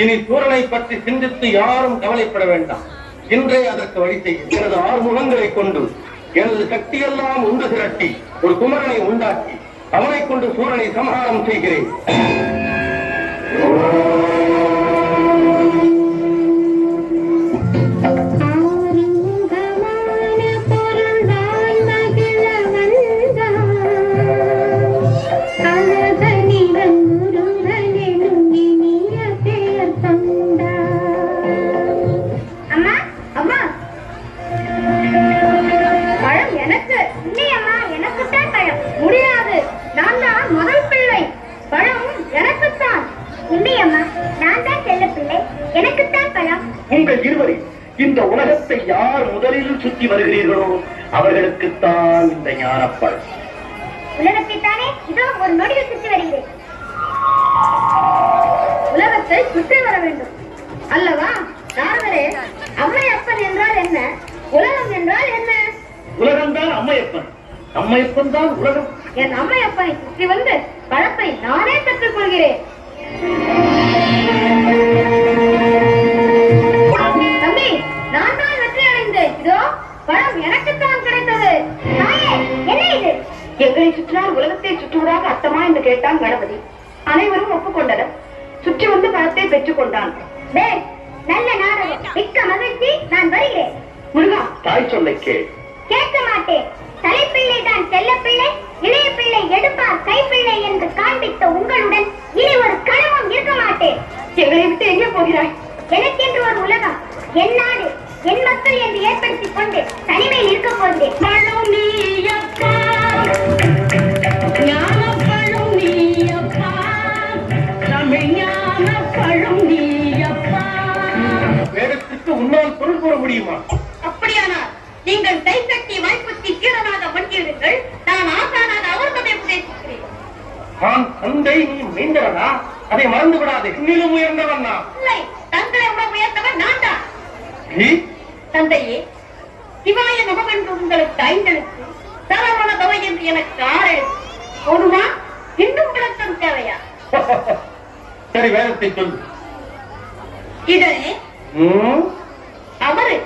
இனி சூரனை பற்றி சிந்தித்து யாரும் கவலைப்பட வேண்டாம். இன்றே அதற்கு வழி செய்யும். எனது ஆறுமுகங்களை கொண்டு எனது சக்தியெல்லாம் உண்டு திரட்டி ஒரு குமரனை உண்டாக்கி அவனை கொண்டு சூரனை சமகாரம் செய்கிறேன். இந்த உலகத்தை யார் முதலில் சுற்றி வருகிறீர்களோ அவர்களுக்குத்தான் இந்த ஞானப்பழம் உலகத்தைத்தானே இதோ ஒரு நொடியில் சுற்றி வருகிறேன். உலகத்தை சுற்றி வர வேண்டும். அல்லவா? நாரதரே அம்மை அப்பன் என்றால் என்ன? உலகம் என்றால் என்ன? உலகம்தான் அம்மையப்பன். அம்மையப்பன் தான் உலகம். என் அம்மை அப்பனை சுற்றி வந்து பழத்தை நானே பெற்றுக் எங்களை சுற்றினால் உலகத்தை சுற்றுவதாக அர்த்தமா என்று கேட்டான் கணபதி. அனைவரும் ஒப்புக்கொண்டனர். சுற்றி வந்து பழத்தை பெற்றுக் கொண்டான். நல்ல நாடகம். மிக்க மகிழ்ச்சி. நான் வருகிறேன். முருகா. தாய் சொல்லை கேள். கேட்க மாட்டேன். தலைப்பிள்ளை தான் செல்ல பிள்ளை இளைய பிள்ளை எடுப்பார் கைப்பிள்ளை என்று காண்பித்த உங்களுடன் இனி ஒரு கனவும் இருக்க மாட்டேன். எங்களை விட்டு எங்கே போகிறாய்? எனக்கென்று ஒரு உலகம். என் நாடு. என் மக்கள் என்று ஏற்படுத்திக் கொண்டு தனிமையில் இருக்க போகிறேன். உன்னால் பொருள் கூற முடியுமா? அப்படியானால் நீங்கள் கைத்தட்டி வாய்ப்புத்தி சீரனாக வண்டியிருங்கள் நான் ஆசானாக அவர்களை உபதேசிக்கிறேன் நான் தந்தை நீ மைந்தவனா அதை மறந்து விடாதே இன்னிலும் உயர்ந்தவனா இல்லை தங்களை உட உயர்த்தவர் நான் தான். தந்தையே சிவாய நமகன்று உங்களுக்கு ஐந்தெழுத்து. சரவண தவை என்று எனக்கு எழுத்து போதுமா இன்னும் விளக்கம் தேவையா? சரி வேதத்தை சொல்லு. இதனே ம், அவரு.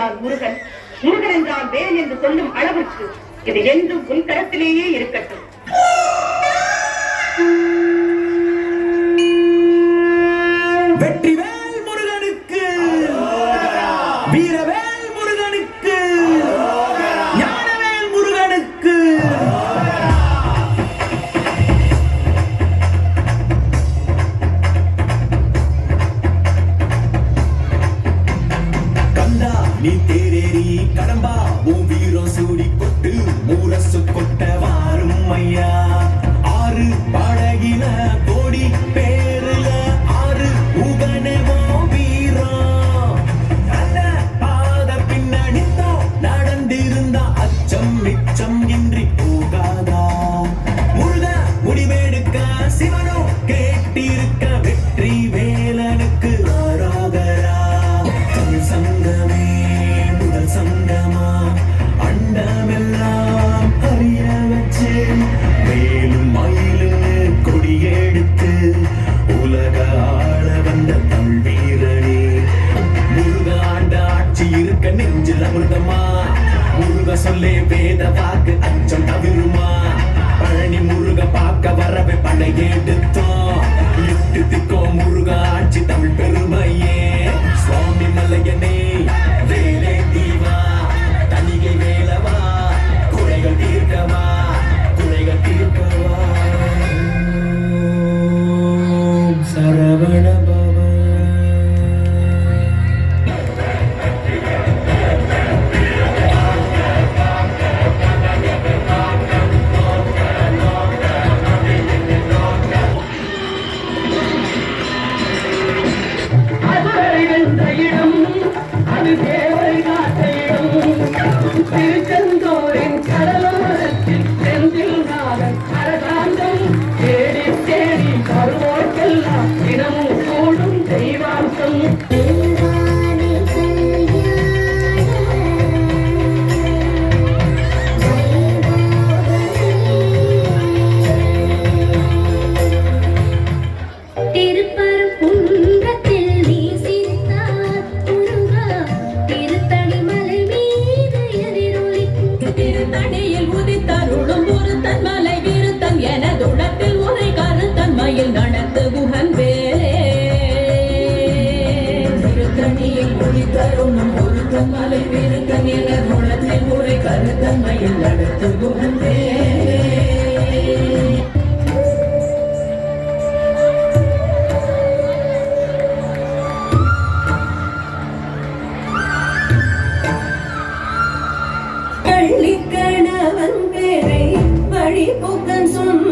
என்றால் முருகன். முருகன் என்றால் வேல் என்று சொல்லும் அளவுக்கு இது என்றும் உன் கரத்திலேயே இருக்கட்டும். need it. கருத்தன் என குணத்தை முறை கருத்தன்மையில் நடத்து குணந்தே கள்ளிக்கணவன் வழி புக்கன் சொன்ன